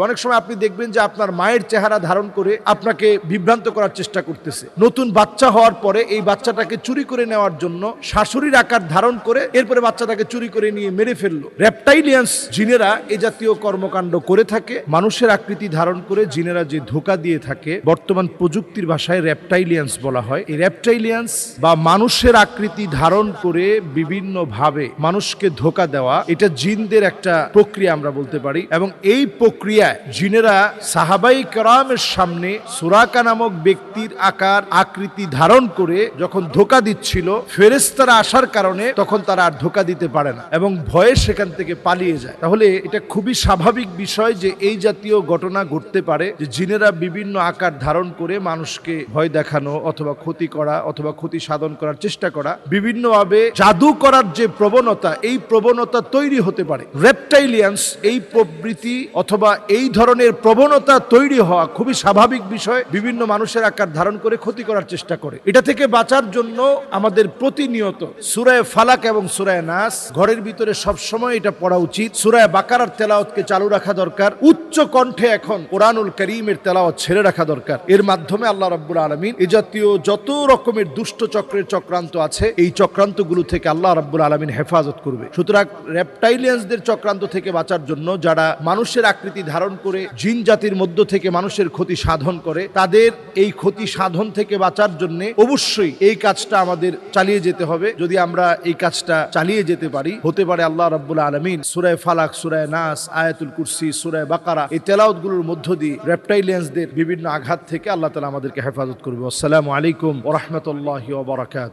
অনেক সময় আপনি দেখবেন যে আপনার মায়ের চেহারা ধারণ করে আপনাকে বিভ্রান্ত করার চেষ্টা করতেছে। নতুন বাচ্চা হওয়ার পরে এই বাচ্চাটাকে চুরি করে নেওয়ার জন্য শাশুড়ির আকার ধারণ করে এরপরে বাচ্চাটাকে চুরি করে নিয়ে মেরে ফেলল। রেপটাইলিয়ান্স জিনেরা এ জাতীয় কর্মকাণ্ড করে থাকে। মানুষের আকৃতি ধারণ করে জিনেরা যে ধোকা দিয়ে থাকে, বর্তমান প্রযুক্তির ভাষায় রেপটাইলিয়ান্স বলা হয়। এই রেপটাইলিয়ান্স বা মানুষের আকৃতি ধারণ করে বিভিন্ন ভাবে মানুষকে ধোকা দেওয়া, এটা জিনদের একটা প্রক্রিয়া আমরা বলতে পারি। এবং এই প্রক্রিয়ায় জিনেরা সাহাবাই কারামের সামনে সুরাকা নামক ব্যক্তির আকার, আকৃতি ধারণ করে যখন ধোকা দিচ্ছিল ফেরেস্তারা আসার কারণে তখন তারা আর ধোকা দিতে পারে না এবং ভয়ে সেখান থেকে পালিয়ে যায়। তাহলে এটা খুবই স্বাভাবিক বিষয় যে এই জাতীয় ঘটনা ঘটতে পারে যে জিনেরা বিভিন্ন আকার ধারণ করে মানুষকে ভয় দেখানো অথবা ক্ষতি করা অথবা ক্ষতি সাধন করার চেষ্টা করা। বিভিন্নভাবে জাদু করার যে প্রবণতা, এই প্রবণতা তৈরি হতে পারে। রেপটাইলিয়ান্স এই প্রবৃত্তি অথবা এই ধরনের প্রবণতা তৈরি হওয়া খুবই স্বাভাবিক বিষয়। বিভিন্ন মানুষের আকার ধারণ করে ক্ষতি করার চেষ্টা করে। এটা থেকে বাঁচার জন্য আমাদের প্রতিনিয়ত সুরায় ফালাক এবং সুরায় নাস ঘরের ভিতরে সব সময় এটা পড়া উচিত। সুরায় বাকারার তেলাওয়াতকে চালু রাখা দরকার। উচ্চ কণ্ঠে এখন কোরআনুল করিমের তেলাওয়াত ছেড়ে রাখা দরকার। এর মাধ্যমে আল্লাহ রাব্বুল আলমিন এ জাতীয় যত রকমের দুষ্ট চক্রের চক্রান্ত আছে, এই চক্রান্তগুলো থেকে আল্লাহ রাব্বুল আলমিন হেফাজত করবে। সুতরাং রেপটাইলিয়ান্সদের চক্রান্ত থেকে বাঁচার জন্য যারা মানুষের আকৃতি ধারণ করে জিন জাতির মধ্য থেকে মানুষের ক্ষতি সাধন করে, তাদের এই ক্ষতি সাধন থেকে বাঁচার জন্য অবশ্যই এই কাজটা আমাদের চালিয়ে যেতে হবে। যদি আমরা এই কাজটা চালিয়ে যেতে পারি, হতে পারে আল্লাহ রাব্বুল আলমিন সুরায় ফালাক, সুরায় নাস, আয়াতুল কুরসি, সুরায় বাকারা এই তেলাউতগুলোর মধ্য দিয়ে রেপটাইলিয়ান্সদের বিভিন্ন আঘাত থেকে আল্লাহ তালা আমাদেরকে হেফাজত করবে। আসসালামু আলাইকুম ওরহমতুল্লাহ ওবরাকাত